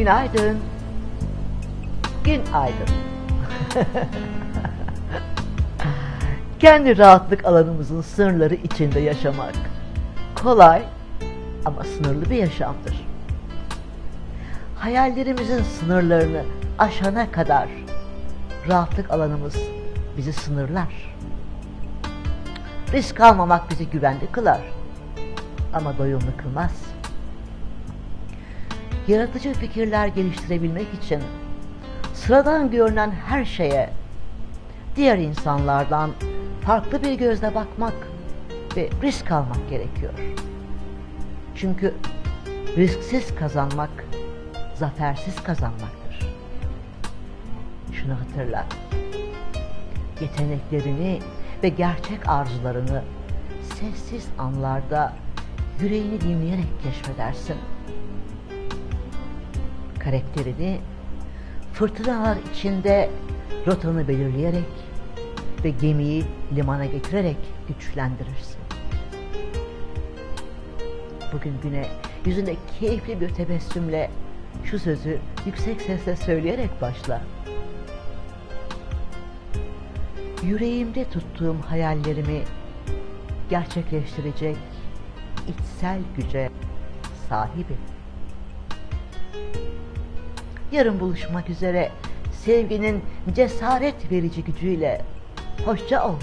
Günaydın. Günaydın. Kendi rahatlık alanımızın sınırları içinde yaşamak kolay ama sınırlı bir yaşamdır. Hayallerimizin sınırlarını aşana kadar rahatlık alanımız bizi sınırlar. Risk almamak bizi güvenli kılar ama doyumlu kılmaz. Yaratıcı fikirler geliştirebilmek için sıradan görünen her şeye diğer insanlardan farklı bir gözle bakmak ve risk almak gerekiyor. Çünkü risksiz kazanmak zafersiz kazanmaktır. Şunu hatırla. Yeteneklerini ve gerçek arzularını sessiz anlarda yüreğini dinleyerek keşfedersin. Karakterini fırtınalar içinde rotanı belirleyerek ve gemiyi limana getirerek güçlendirirsin. Bugün güne yüzünde keyifli bir tebessümle şu sözü yüksek sesle söyleyerek başla. Yüreğimde tuttuğum hayallerimi gerçekleştirecek içsel güce sahibim. Yarın buluşmak üzere sevginin cesaret verici gücüyle hoşça ol.